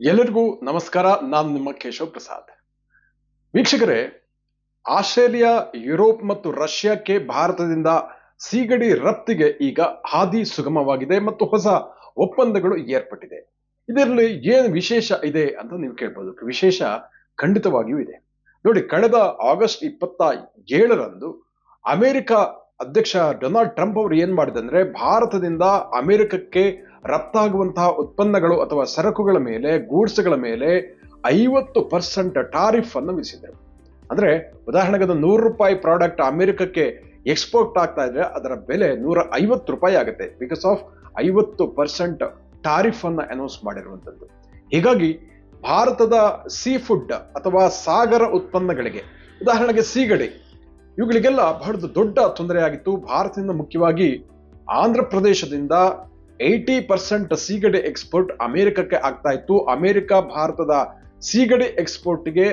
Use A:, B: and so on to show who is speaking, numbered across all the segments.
A: ಎಲ್ಲರಿಗೂ ನಮಸ್ಕಾರ, ನಾನು ನಿಮ್ಮ ಕೇಶವ್ ಪ್ರಸಾದ್. ವೀಕ್ಷಕರೇ, ಆಸ್ಟ್ರೇಲಿಯಾ, ಯುರೋಪ್ ಮತ್ತು ರಷ್ಯಾಕ್ಕೆ ಭಾರತದಿಂದ ಸೀಗಡಿ ರಫ್ತಿಗೆ ಈಗ ಹಾದಿ ಸುಗಮವಾಗಿದೆ ಮತ್ತು ಹೊಸ ಒಪ್ಪಂದಗಳು ಏರ್ಪಟ್ಟಿದೆ. ಇದರಲ್ಲಿ ಏನು ವಿಶೇಷ ಇದೆ ಅಂತ ನೀವು ಕೇಳ್ಬೋದು. ವಿಶೇಷ ಖಂಡಿತವಾಗಿಯೂ ಇದೆ. ನೋಡಿ, ಕಳೆದ ಆಗಸ್ಟ್ ಇಪ್ಪತ್ತ ಏಳರಂದು ಅಮೆರಿಕ ಅಧ್ಯಕ್ಷ ಡೊನಾಲ್ಡ್ ಟ್ರಂಪ್ ಅವರು ಏನ್ ಮಾಡಿದಂದ್ರೆ ಭಾರತದಿಂದ ಅಮೆರಿಕಕ್ಕೆ ರಫ್ತಾಗುವಂತಹ ಉತ್ಪನ್ನಗಳು ಅಥವಾ ಸರಕುಗಳ ಮೇಲೆ, ಗೂಡ್ಸ್ಗಳ ಮೇಲೆ ಐವತ್ತು ಪರ್ಸೆಂಟ್ ಟಾರಿಫ್ ಅನ್ನು ವಿಧಿಸಿದರು. ಅಂದ್ರೆ ಉದಾಹರಣೆಗೆ ಅದು ನೂರು ರೂಪಾಯಿ ಪ್ರಾಡಕ್ಟ್ ಅಮೆರಿಕಕ್ಕೆ ಎಕ್ಸ್ಪೋರ್ಟ್ ಆಗ್ತಾ ಇದ್ರೆ ಅದರ ಬೆಲೆ ನೂರ ಐವತ್ತು ರೂಪಾಯಿ ಆಗುತ್ತೆ ಬಿಕಾಸ್ ಆಫ್ ಐವತ್ತು ಪರ್ಸೆಂಟ್ ಟಾರಿಫ್ ಅನ್ನು ಅನೌನ್ಸ್ ಮಾಡಿರುವಂಥದ್ದು. ಹೀಗಾಗಿ ಭಾರತದ ಸೀ ಫುಡ್ ಅಥವಾ ಸಾಗರ ಉತ್ಪನ್ನಗಳಿಗೆ, ಉದಾಹರಣೆಗೆ ಸೀಗಡಿ, ಇವುಗಳಿಗೆಲ್ಲ ಬಹಳ ದೊಡ್ಡ ತೊಂದರೆಯಾಗಿತ್ತು. ಭಾರತದಿಂದ ಮುಖ್ಯವಾಗಿ ಆಂಧ್ರ ಪ್ರದೇಶದಿಂದ ಏಯ್ಟಿ ಪರ್ಸೆಂಟ್ ಸೀಗಡಿ ಎಕ್ಸ್ಪೋರ್ಟ್ ಅಮೆರಿಕಕ್ಕೆ ಆಗ್ತಾ ಇತ್ತು. ಅಮೆರಿಕ, ಭಾರತದ ಸೀಗಡಿ ಎಕ್ಸ್ಪೋರ್ಟ್ಗೆ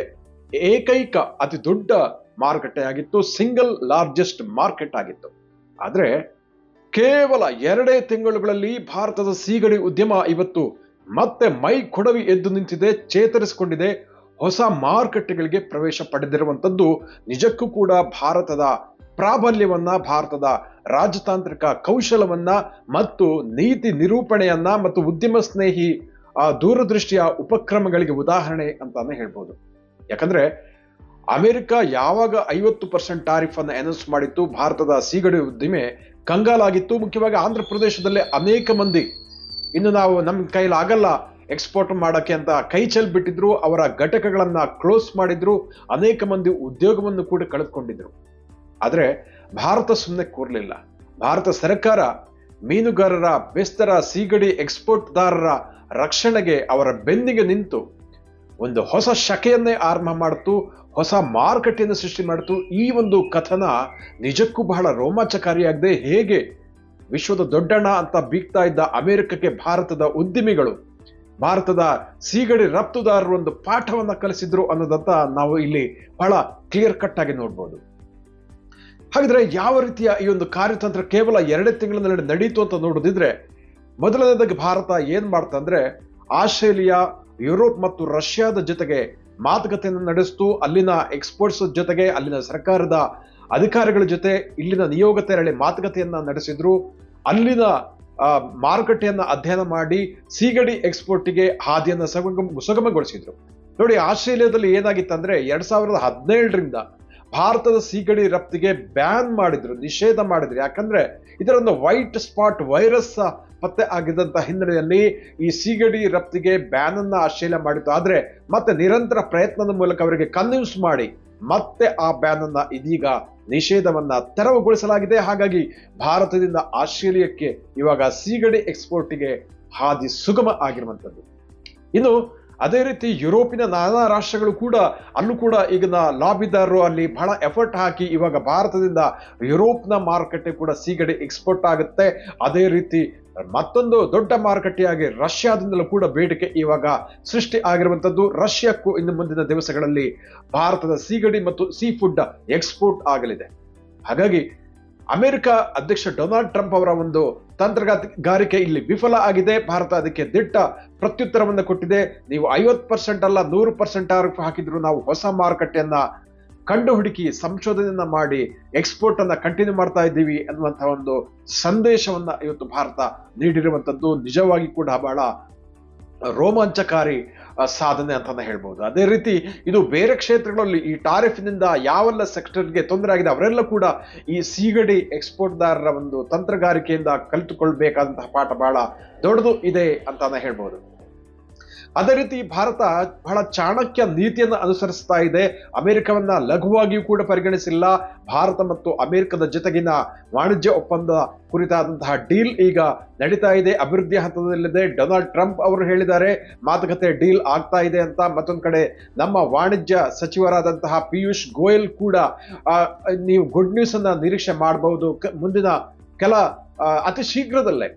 A: ಏಕೈಕ ಅತಿ ದೊಡ್ಡ ಮಾರುಕಟ್ಟೆ ಆಗಿತ್ತು ಸಿಂಗಲ್ ಲಾರ್ಜೆಸ್ಟ್ ಮಾರ್ಕೆಟ್ ಆಗಿತ್ತು. ಆದರೆ ಕೇವಲ ಎರಡೇ ತಿಂಗಳುಗಳಲ್ಲಿ ಭಾರತದ ಸೀಗಡಿ ಉದ್ಯಮ ಇವತ್ತು ಮತ್ತೆ ಮೈ ಕೊಡವಿ ಎದ್ದು ನಿಂತಿದೆ, ಚೇತರಿಸಿಕೊಂಡಿದೆ. ಹೊಸ ಮಾರುಕಟ್ಟೆಗಳಿಗೆ ಪ್ರವೇಶ ಪಡೆದಿರುವಂತದ್ದು ನಿಜಕ್ಕೂ ಕೂಡ ಭಾರತದ ಪ್ರಾಬಲ್ಯವನ್ನ ಭಾರತದ ರಾಜತಾಂತ್ರಿಕ ಕೌಶಲವನ್ನ ಮತ್ತು ನೀತಿ ನಿರೂಪಣೆಯನ್ನ ಮತ್ತು ಉದ್ಯಮ ಸ್ನೇಹಿ, ಆ ದೂರದೃಷ್ಟಿಯ ಉಪಕ್ರಮಗಳಿಗೆ ಉದಾಹರಣೆ ಅಂತಾನೆ ಹೇಳ್ಬೋದು. ಯಾಕಂದ್ರೆ ಅಮೆರಿಕ ಯಾವಾಗ ಐವತ್ತು ಪರ್ಸೆಂಟ್ ಟಾರಿಫ್ ಅನ್ನು ಅನೌನ್ಸ್ ಮಾಡಿತ್ತು, ಭಾರತದ ಸೀಗಡಿ ಉದ್ದಿಮೆ ಕಂಗಾಲಾಗಿತ್ತು. ಮುಖ್ಯವಾಗಿ ಆಂಧ್ರ ಪ್ರದೇಶದಲ್ಲೇ ಅನೇಕ ಮಂದಿ. ಇನ್ನು ನಾವು ನಮ್ಮ ಕೈಲಿ ಆಗಲ್ಲ ಎಕ್ಸ್ಪೋರ್ಟ್ ಮಾಡೋಕ್ಕೆ ಅಂತ ಕೈ ಚೆಲ್ ಬಿಟ್ಟಿದ್ರು ಅವರ ಘಟಕಗಳನ್ನು ಕ್ಲೋಸ್ ಮಾಡಿದ್ರು, ಅನೇಕ ಮಂದಿ ಉದ್ಯೋಗವನ್ನು ಕೂಡ ಕಳೆದುಕೊಂಡಿದ್ರು. ಆದ್ರೆ ಭಾರತ ಸುಮ್ಮನೆ ಕೂರಲಿಲ್ಲ. ಭಾರತ ಸರ್ಕಾರ ಮೀನುಗಾರರ, ಬೆಸ್ತರ, ಸೀಗಡಿ ಎಕ್ಸ್ಪೋರ್ಟ್ದಾರರ ರಕ್ಷಣೆಗೆ ಅವರ ಬೆನ್ನಿಗೆ ನಿಂತು ಒಂದು ಹೊಸ ಶಕೆಯನ್ನೇ ಆರಂಭ ಮಾಡಿತು, ಹೊಸ ಮಾರುಕಟ್ಟೆಯನ್ನು ಸೃಷ್ಟಿ ಮಾಡಿತು. ಈ ಒಂದು ಕಥನ ನಿಜಕ್ಕೂ ಬಹಳ ರೋಮಾಂಚಕಾರಿಯಾಗದೆ ಹೇಗೆ ವಿಶ್ವದ ದೊಡ್ಡಣ್ಣ ಅಂತ ಬೀಗ್ತಾ ಇದ್ದ ಅಮೆರಿಕಕ್ಕೆ ಭಾರತದ ಉದ್ಯಮಿಗಳು ಭಾರತದ ಸೀಗಡಿ ರಫ್ತುದಾರರು ಒಂದು ಪಾಠವನ್ನು ಕಲಿಸಿದ್ರು ಅನ್ನೋದಂತ ನಾವು ಇಲ್ಲಿ ಬಹಳ ಕ್ಲಿಯರ್ ಕಟ್ ಆಗಿ ನೋಡ್ಬೋದು. ಹಾಗಿದ್ರೆ ಯಾವ ರೀತಿಯ ಈ ಒಂದು ಕಾರ್ಯತಂತ್ರ ಕೇವಲ ಎರಡೇ ತಿಂಗಳಿನಲ್ಲಿ ನಡೀತು ಅಂತ ನೋಡೋದಿದ್ರೆ ಮೊದಲನೇದಾಗಿ ಭಾರತ ಏನ್ ಮಾಡ್ತಂದ್ರೆ ಆಸ್ಟ್ರೇಲಿಯಾ, ಯುರೋಪ್ ಮತ್ತು ರಷ್ಯಾದ ಜೊತೆಗೆ ಮಾತುಕತೆಯನ್ನು ನಡೆಸ್ತು. ಅಲ್ಲಿನ ಎಕ್ಸ್ಪರ್ಟ್ಸ್ ಜೊತೆಗೆ, ಅಲ್ಲಿನ ಸರ್ಕಾರದ ಅಧಿಕಾರಿಗಳ ಜೊತೆ ಇಲ್ಲಿನ ನಿಯೋಗ ತೆರಳಿ ಮಾತುಕತೆಯನ್ನ ನಡೆಸಿದ್ರು. ಅಲ್ಲಿನ ಮಾರುಕಟ್ಟೆಯನ್ನು ಅಧ್ಯಯನ ಮಾಡಿ ಸೀಗಡಿ ಎಕ್ಸ್ಪೋರ್ಟ್ಗೆ ಹಾದಿಯನ್ನ ಸುಗಮ ಸುಗಮಗೊಳಿಸಿದ್ರು. ನೋಡಿ, ಆಸ್ಟ್ರೇಲಿಯಾದಲ್ಲಿ ಏನಾಗಿತ್ತಂದ್ರೆ ಎರಡ್ ಸಾವಿರದ ಹದಿನೇಳರಿಂದ ಭಾರತದ ಸೀಗಡಿ ರಫ್ತಿಗೆ ಬ್ಯಾನ್ ಮಾಡಿದ್ರು, ನಿಷೇಧ ಮಾಡಿದ್ರು. ಯಾಕಂದ್ರೆ ಇದರೊಂದು ವೈಟ್ ಸ್ಪಾಟ್ ವೈರಸ್ ಪತ್ತೆ ಆಗಿದ್ದಂತ ಹಿನ್ನೆಲೆಯಲ್ಲಿ ಈ ಸೀಗಡಿ ರಫ್ತಿಗೆ ಬ್ಯಾನ್ ಅನ್ನ ಆಸ್ಟ್ರೇಲಿಯಾ ಮಾಡಿತ್ತು. ಆದ್ರೆ ಮತ್ತೆ ನಿರಂತರ ಪ್ರಯತ್ನದ ಮೂಲಕ ಅವರಿಗೆ ಕನ್ವಿನ್ಸ್ ಮಾಡಿ ಮತ್ತೆ ಆ ಬ್ಯಾನ್ ಅನ್ನ ಇದೀಗ ನಿಷೇಧವನ್ನ ತೆರವುಗೊಳಿಸಲಾಗಿದೆ. ಹಾಗಾಗಿ ಭಾರತದಿಂದ ಆಸ್ಟ್ರೇಲಿಯಾಕ್ಕೆ ಇವಾಗ ಸೀಗಡಿ ಎಕ್ಸ್ಪೋರ್ಟ್ಗೆ ಹಾದಿ ಸುಗಮ ಆಗಿರುವಂತದ್ದು ಇನ್ನು ಅದೇ ರೀತಿ ಯುರೋಪಿನ ನಾನಾ ರಾಷ್ಟ್ರಗಳು ಕೂಡ ಅಲ್ಲೂ ಕೂಡ ಈಗಿನ ಲಾಬಿದಾರರು ಅಲ್ಲಿ ಬಹಳ ಎಫರ್ಟ್ ಹಾಕಿ ಇವಾಗ ಭಾರತದಿಂದ ಯುರೋಪ್ನ ಮಾರುಕಟ್ಟೆ ಕೂಡ ಸೀಗಡಿ ಎಕ್ಸ್ಪೋರ್ಟ್ ಆಗುತ್ತೆ. ಅದೇ ರೀತಿ ಮತ್ತೊಂದು ದೊಡ್ಡ ಮಾರುಕಟ್ಟೆಯಾಗಿ ರಷ್ಯಾದಿಂದಲೂ ಕೂಡ ಬೇಡಿಕೆ ಇವಾಗ ಸೃಷ್ಟಿ ಆಗಿರುವಂಥದ್ದು. ರಷ್ಯಾಕ್ಕೂ ಇನ್ನು ಮುಂದಿನ ದಿವಸಗಳಲ್ಲಿ ಭಾರತದ ಸೀಗಡಿ ಮತ್ತು ಸೀ ಫುಡ್ ಎಕ್ಸ್ಪೋರ್ಟ್ ಆಗಲಿದೆ. ಹಾಗಾಗಿ ಅಮೆರಿಕ ಅಧ್ಯಕ್ಷ ಡೊನಾಲ್ಡ್ ಟ್ರಂಪ್ ಅವರ ಒಂದು ತಂತ್ರಗಾರಿಕೆ ಇಲ್ಲಿ ವಿಫಲ ಆಗಿದೆ. ಭಾರತ ಅದಕ್ಕೆ ದಿಟ್ಟ ಪ್ರತ್ಯುತ್ತರವನ್ನು ಕೊಟ್ಟಿದೆ. ನೀವು ಐವತ್ತು ಪರ್ಸೆಂಟ್ ಅಲ್ಲ, ನೂರು ಪರ್ಸೆಂಟ್ ಆರೋಪ ಹಾಕಿದ್ರು ನಾವು ಹೊಸ ಮಾರುಕಟ್ಟೆಯನ್ನ ಕಂಡು ಹುಡುಕಿ ಸಂಶೋಧನೆಯನ್ನ ಮಾಡಿ ಎಕ್ಸ್ಪೋರ್ಟ್ ಅನ್ನ ಕಂಟಿನ್ಯೂ ಮಾಡ್ತಾ ಇದ್ದೀವಿ ಅನ್ನುವಂತಹ ಒಂದು ಸಂದೇಶವನ್ನ ಇವತ್ತು ಭಾರತ ನೀಡಿರುವಂತದ್ದು ನಿಜವಾಗಿ ಕೂಡ ಬಹಳ ರೋಮಾಂಚಕಾರಿ ಸಾಧನೆ ಅಂತಾನೆ ಹೇಳ್ಬೋದು. ಅದೇ ರೀತಿ ಇದು ಬೇರೆ ಕ್ಷೇತ್ರಗಳಲ್ಲಿ ಈ ಟಾರಿಫ್ನಿಂದ ಯಾವೆಲ್ಲ ಸೆಕ್ಟರ್ಗೆ ತೊಂದರೆ ಆಗಿದೆ, ಅವರೆಲ್ಲ ಕೂಡ ಈ ಸೀಗಡಿ ಎಕ್ಸ್ಪೋರ್ಟ್ದಾರರ ಒಂದು ತಂತ್ರಗಾರಿಕೆಯಿಂದ ಕಲಿತುಕೊಳ್ಬೇಕಾದಂತಹ ಪಾಠ ಬಹಳ ದೊಡ್ಡದು ಇದೆ ಅಂತಾನೆ ಹೇಳ್ಬಹುದು ಅದೇ ರೀತಿ ಭಾರತ ಬಹಳ ಚಾಣಕ್ಯ ನೀತಿಯನ್ನು ಅನುಸರಿಸ್ತಾ ಇದೆ. ಅಮೆರಿಕವನ್ನ ಲಘುವಾಗಿಯೂ ಕೂಡ ಪರಿಗಣಿಸಿಲ್ಲ. ಭಾರತ ಮತ್ತು ಅಮೆರಿಕದ ಜೊತೆಗಿನ ವಾಣಿಜ್ಯ ಒಪ್ಪಂದ ಕುರಿತಾದಂತಹ ಡೀಲ್ ಈಗ ನಡೀತಾ ಇದೆ. ಅಭಿವೃದ್ಧಿ ಹಂತದಲ್ಲಿದೆ. ಡೊನಾಲ್ಡ್ ಟ್ರಂಪ್ ಅವರು ಹೇಳಿದ್ದಾರೆ. ಮಾತುಕತೆ ಡೀಲ್ ಆಗ್ತಾ ಇದೆ ಅಂತ ಮತ್ತೊಂದು ಕಡೆ ನಮ್ಮ ವಾಣಿಜ್ಯ ಸಚಿವರಾದಂತಹ ಪಿಯೂಷ್ ಗೋಯಲ್ ಕೂಡ ನೀವು ಗುಡ್ ನ್ಯೂಸ್ ಅನ್ನ ನಿರೀಕ್ಷೆ ಮಾಡಬಹುದು. ಮುಂದಿನ ಕೆಲ ಅತಿ ಶೀಘ್ರದಲ್ಲೇ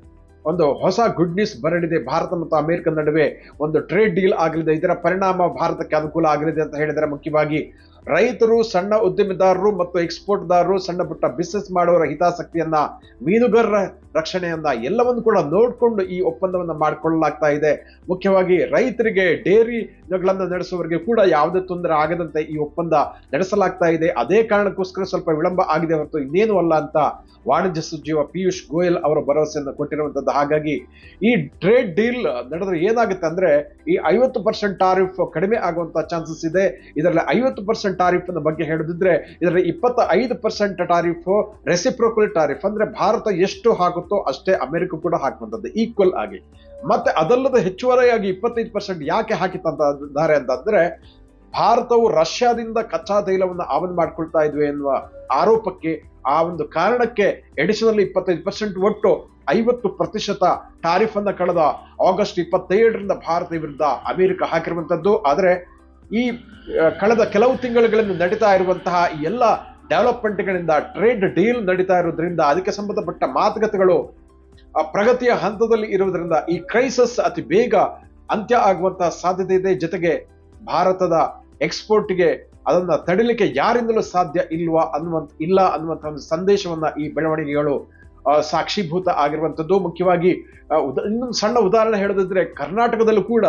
A: ಒಂದು ಹೊಸ ಗುಡ್ ಬರಲಿದೆ. ಭಾರತ ಮತ್ತು ಅಮೆರಿಕ ನಡುವೆ ಒಂದು ಟ್ರೇಡ್ ಡೀಲ್ ಆಗಲಿದೆ. ಇದರ ಪರಿಣಾಮ ಭಾರತಕ್ಕೆ ಅನುಕೂಲ ಆಗಲಿದೆ ಅಂತ ಹೇಳಿದರೆ ಮುಖ್ಯವಾಗಿ ರೈತರು ಸಣ್ಣ ಉದ್ಯಮಿದಾರರು ಮತ್ತು ಎಕ್ಸ್ಪೋರ್ಟ್ದಾರರು ಸಣ್ಣ ಪುಟ್ಟ ಬಿಸ್ನೆಸ್ ಮಾಡುವವರ ಹಿತಾಸಕ್ತಿಯನ್ನ, ಮೀನುಗಾರರ ರಕ್ಷಣೆಯನ್ನ ಎಲ್ಲವನ್ನು ಕೂಡ ನೋಡಿಕೊಂಡು ಈ ಒಪ್ಪಂದವನ್ನು ಮಾಡಿಕೊಳ್ಳಲಾಗ್ತಾ ಇದೆ. ಮುಖ್ಯವಾಗಿ ರೈತರಿಗೆ ಡೇರಿಗಳನ್ನು ನಡೆಸುವವರಿಗೆ ಕೂಡ ಯಾವುದೇ ತೊಂದರೆ ಆಗದಂತೆ ಈ ಒಪ್ಪಂದ ನಡೆಸಲಾಗ್ತಾ ಇದೆ. ಅದೇ ಕಾರಣಕ್ಕೋಸ್ಕರ ಸ್ವಲ್ಪ ವಿಳಂಬ ಆಗಿದೆ ಹೊರತು ಇನ್ನೇನು ಅಲ್ಲ ಅಂತ ವಾಣಿಜ್ಯ ಸಚಿವ ಪಿಯೂಷ್ ಗೋಯಲ್ ಅವರ ಭರವಸೆಯನ್ನು ಕೊಟ್ಟಿರುವಂತದ್ದು. ಹಾಗಾಗಿ ಈ ಟ್ರೇಡ್ ಡೀಲ್ ನಡೆದ್ರೆ ಏನಾಗುತ್ತೆ ಅಂದ್ರೆ, ಈ ಐವತ್ತು ಪರ್ಸೆಂಟ್ ಟಾರಿಫ್ ಕಡಿಮೆ ಆಗುವಂತ ಚಾನ್ಸಸ್ ಇದೆ. ಇದರಲ್ಲಿ ಐವತ್ತು ಪರ್ಸೆಂಟ್ ಟಾರಿಫ್ ಬಗ್ಗೆ ಹೇಳುದಿದ್ರೆ, ಇದರಲ್ಲಿ ಇಪ್ಪತ್ತ ಐದು ಪರ್ಸೆಂಟ್ ಟಾರಿಫ್ ರೆಸಿಪ್ರೋಕಲ್ ಟಾರಿಫ್ ಅಂದ್ರೆ ಭಾರತ ಎಷ್ಟು ಹಾಕುತ್ತೋ ಅಷ್ಟೇ ಅಮೆರಿಕ ಕೂಡ ಹಾಕುವಂಥದ್ದು ಈಕ್ವಲ್ ಆಗಿ. ಮತ್ತೆ ಅದಲ್ಲದ ಹೆಚ್ಚುವರಿಯಾಗಿ ಇಪ್ಪತ್ತೈದು ಪರ್ಸೆಂಟ್ ಯಾಕೆ ಹಾಕಿದ್ದಾರೆ ಅಂತಂದ್ರೆ, ಭಾರತವು ರಷ್ಯಾದಿಂದ ಕಚ್ಚಾ ತೈಲವನ್ನು ಆಮದು ಮಾಡ್ಕೊಳ್ತಾ ಇದ್ವಿ ಎನ್ನುವ ಆರೋಪಕ್ಕೆ, ಆ ಒಂದು ಕಾರಣಕ್ಕೆ ಎಡಿಷನಲ್ ಇಪ್ಪತ್ತೈದು ಪರ್ಸೆಂಟ್ ಒಟ್ಟು ಐವತ್ತು ಪ್ರತಿಶತ ಟಾರಿಫ್ ಅನ್ನ ಕಳೆದ ಆಗಸ್ಟ್ ಇಪ್ಪತ್ತೇಳರಿಂದ ಭಾರತ ವಿರುದ್ಧ ಅಮೆರಿಕ ಹಾಕಿರುವಂತದ್ದು ಆದರೆ ಈ ಕಳೆದ ಕೆಲವು ತಿಂಗಳುಗಳಿಂದ ನಡೀತಾ ಇರುವಂತಹ ಎಲ್ಲ ಡೆವಲಪ್ಮೆಂಟ್ಗಳಿಂದ, ಟ್ರೇಡ್ ಡೀಲ್ ನಡೀತಾ ಇರೋದ್ರಿಂದ ಅದಕ್ಕೆ ಸಂಬಂಧಪಟ್ಟ ಮಾತುಕತೆಗಳು ಪ್ರಗತಿಯ ಹಂತದಲ್ಲಿ ಇರುವುದರಿಂದ ಈ ಕ್ರೈಸಿಸ್ ಅತಿ ಬೇಗ ಅಂತ್ಯ ಆಗುವಂತಹ ಸಾಧ್ಯತೆ ಇದೆ. ಜೊತೆಗೆ ಭಾರತದ ಎಕ್ಸ್ಪೋರ್ಟ್ಗೆ ಅದನ್ನ ತಡಿಲಿಕ್ಕೆ ಯಾರಿಂದಲೂ ಸಾಧ್ಯ ಇಲ್ವಾ ಅನ್ನುವಂಥ ಇಲ್ಲ ಅನ್ನುವಂಥ ಒಂದು ಸಂದೇಶವನ್ನ ಈ ಬೆಳವಣಿಗೆಗಳು ಸಾಕ್ಷೀಭೂತ ಆಗಿರುವಂಥದ್ದು. ಮುಖ್ಯವಾಗಿ ಇನ್ನೊಂದು ಸಣ್ಣ ಉದಾಹರಣೆ ಹೇಳೋದಿದ್ರೆ, ಕರ್ನಾಟಕದಲ್ಲೂ ಕೂಡ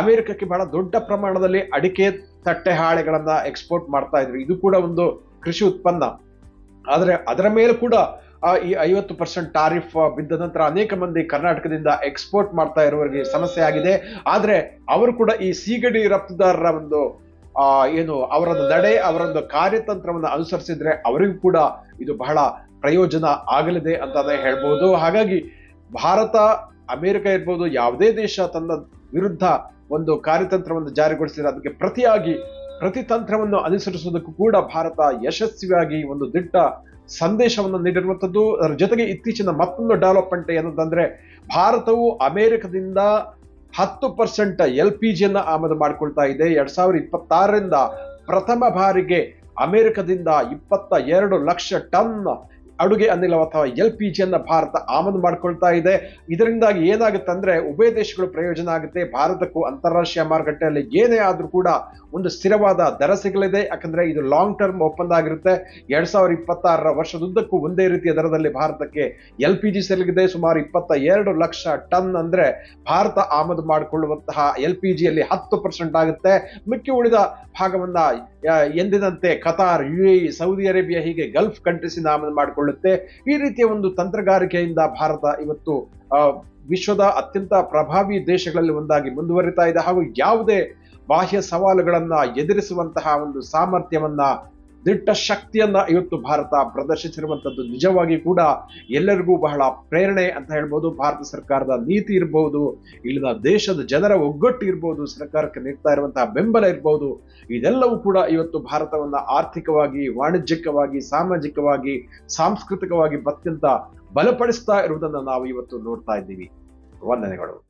A: ಅಮೆರಿಕಕ್ಕೆ ಬಹಳ ದೊಡ್ಡ ಪ್ರಮಾಣದಲ್ಲಿ ಅಡಿಕೆ ತಟ್ಟೆ ಹಾಳೆಗಳನ್ನ ಎಕ್ಸ್ಪೋರ್ಟ್ ಮಾಡ್ತಾ ಇದ್ರು ಇದು ಕೂಡ ಒಂದು ಕೃಷಿ ಉತ್ಪನ್ನ. ಆದರೆ ಅದರ ಮೇಲೆ ಕೂಡ ಈ ಐವತ್ತು ಪರ್ಸೆಂಟ್ ಟಾರಿಫ್ ಬಿದ್ದ ನಂತರ ಅನೇಕ ಮಂದಿ ಕರ್ನಾಟಕದಿಂದ ಎಕ್ಸ್ಪೋರ್ಟ್ ಮಾಡ್ತಾ ಇರುವವರಿಗೆ ಸಮಸ್ಯೆ ಆಗಿದೆ. ಆದರೆ ಅವರು ಕೂಡ ಈ ಸೀಗಡಿ ರಫ್ತುದಾರರ ಒಂದು ಏನು, ಅವರೊಂದು ನಡೆ, ಅವರೊಂದು ಕಾರ್ಯತಂತ್ರವನ್ನು ಅನುಸರಿಸಿದ್ರೆ ಅವರಿಗೂ ಕೂಡ ಇದು ಬಹಳ ಪ್ರಯೋಜನ ಆಗಲಿದೆ ಅಂತಾನೆ ಹೇಳ್ಬೋದು. ಹಾಗಾಗಿ ಭಾರತ, ಅಮೆರಿಕ ಇರ್ಬೋದು ಯಾವುದೇ ದೇಶ ತನ್ನ ವಿರುದ್ಧ ಒಂದು ಕಾರ್ಯತಂತ್ರವನ್ನು ಜಾರಿಗೊಳಿಸಿದರೆ ಅದಕ್ಕೆ ಪ್ರತಿಯಾಗಿ ಪ್ರತಿ ತಂತ್ರವನ್ನು ಅನುಸರಿಸುವುದಕ್ಕೂ ಕೂಡ ಭಾರತ ಯಶಸ್ವಿಯಾಗಿ ಒಂದು ದಿಟ್ಟ ಸಂದೇಶವನ್ನು ನೀಡಿರುವಂಥದ್ದು. ಅದರ ಜೊತೆಗೆ ಇತ್ತೀಚಿನ ಮತ್ತೊಂದು ಡೆವಲಪ್ಮೆಂಟ್ ಏನಂತಂದ್ರೆ ಭಾರತವು ಅಮೆರಿಕದಿಂದ ಹತ್ತು ಪರ್ಸೆಂಟ್ ಎಲ್ ಪಿ ಜಿಯನ್ನು ಆಮದು ಮಾಡಿಕೊಳ್ತಾ ಇದೆ. ಎರಡ್ ಸಾವಿರದ ಇಪ್ಪತ್ತಾರರಿಂದ ಪ್ರಥಮ ಬಾರಿಗೆ ಅಮೆರಿಕದಿಂದ ಇಪ್ಪತ್ತ ಎರಡು ಲಕ್ಷ ಟನ್ ಅಡುಗೆ ಅನಿಲ ಅಥವಾ ಎಲ್ ಪಿ ಜಿಯನ್ನ ಭಾರತ ಆಮದು ಮಾಡ್ಕೊಳ್ತಾ ಇದೆ. ಇದರಿಂದಾಗಿ ಏನಾಗುತ್ತೆ ಅಂದ್ರೆ ಉಭಯ ದೇಶಗಳು ಪ್ರಯೋಜನ ಆಗುತ್ತೆ. ಭಾರತಕ್ಕೂ ಅಂತಾರಾಷ್ಟ್ರೀಯ ಮಾರುಕಟ್ಟೆಯಲ್ಲಿ ಏನೇ ಆದ್ರೂ ಕೂಡ ಒಂದು ಸ್ಥಿರವಾದ ದರ ಸಿಗಲಿದೆ. ಯಾಕಂದ್ರೆ ಇದು ಲಾಂಗ್ ಟರ್ಮ್ ಒಪ್ಪಂದ ಆಗಿರುತ್ತೆ. ಎರಡ್ ಸಾವಿರದ ಇಪ್ಪತ್ತಾರರ ವರ್ಷದುದ್ದಕ್ಕೂ ಒಂದೇ ರೀತಿಯ ದರದಲ್ಲಿ ಭಾರತಕ್ಕೆ ಎಲ್ ಪಿ ಜಿ ಸಿಗಲಿದೆ. ಸುಮಾರು ಇಪ್ಪತ್ತ ಎರಡು ಲಕ್ಷ ಟನ್ ಅಂದ್ರೆ ಭಾರತ ಆಮದು ಮಾಡಿಕೊಳ್ಳುವಂತಹ ಎಲ್ ಪಿ ಜಿಯಲ್ಲಿ ಹತ್ತು ಪರ್ಸೆಂಟ್ ಆಗುತ್ತೆ. ಮಿಕ್ಕಿ ಉಳಿದ ಭಾಗವನ್ನ ಎಂದಿನಂತೆ Qatar U A Saudi Arabia ಹೀಗೆ ಗಲ್ಫ್ ಕಂಟ್ರೀಸ್ ಇಂದ ಆಮದು ಮಾಡಿಕೊಳ್ಳುತ್ತೆ. ಈ ರೀತಿಯ ಒಂದು ತಂತ್ರಗಾರಿಕೆಯಿಂದ ಭಾರತ ಇವತ್ತು ವಿಶ್ವದ ಅತ್ಯಂತ ಪ್ರಭಾವಿ ದೇಶಗಳಲ್ಲಿ ಒಂದಾಗಿ ಮುಂದುವರಿತಾ ಇದೆ. ಹಾಗೂ ಯಾವುದೇ ಬಾಹ್ಯ ಸವಾಲುಗಳನ್ನು ಎದುರಿಸುವಂತಹ ಒಂದು ಸಾಮರ್ಥ್ಯವನ್ನ ದಿಟ್ಟ ಶಕ್ತಿಯನ್ನ ಇವತ್ತು ಭಾರತ ಪ್ರದರ್ಶಿಸಿರುವಂತದ್ದು ನಿಜವಾಗಿ ಕೂಡ ಎಲ್ಲರಿಗೂ ಬಹಳ ಪ್ರೇರಣೆ ಅಂತ ಹೇಳ್ಬೋದು. ಭಾರತ ಸರ್ಕಾರದ ನೀತಿ ಇರಬಹುದು ಇಲ್ಲಿನ ದೇಶದ ಜನರ ಒಗ್ಗಟ್ಟು ಇರಬಹುದು ಸರ್ಕಾರಕ್ಕೆ ನೀಡ್ತಾ ಇರುವಂತಹ ಬೆಂಬಲ ಇರಬಹುದು ಇದೆಲ್ಲವೂ ಕೂಡ ಇವತ್ತು ಭಾರತವನ್ನ ಆರ್ಥಿಕವಾಗಿ, ವಾಣಿಜ್ಯಿಕವಾಗಿ, ಸಾಮಾಜಿಕವಾಗಿ, ಸಾಂಸ್ಕೃತಿಕವಾಗಿ ಅತ್ಯಂತ ಬಲಪಡಿಸ್ತಾ ಇರುವುದನ್ನು ನಾವು ಇವತ್ತು ನೋಡ್ತಾ ಇದ್ದೀವಿ. ವಂದನೆಗಳು.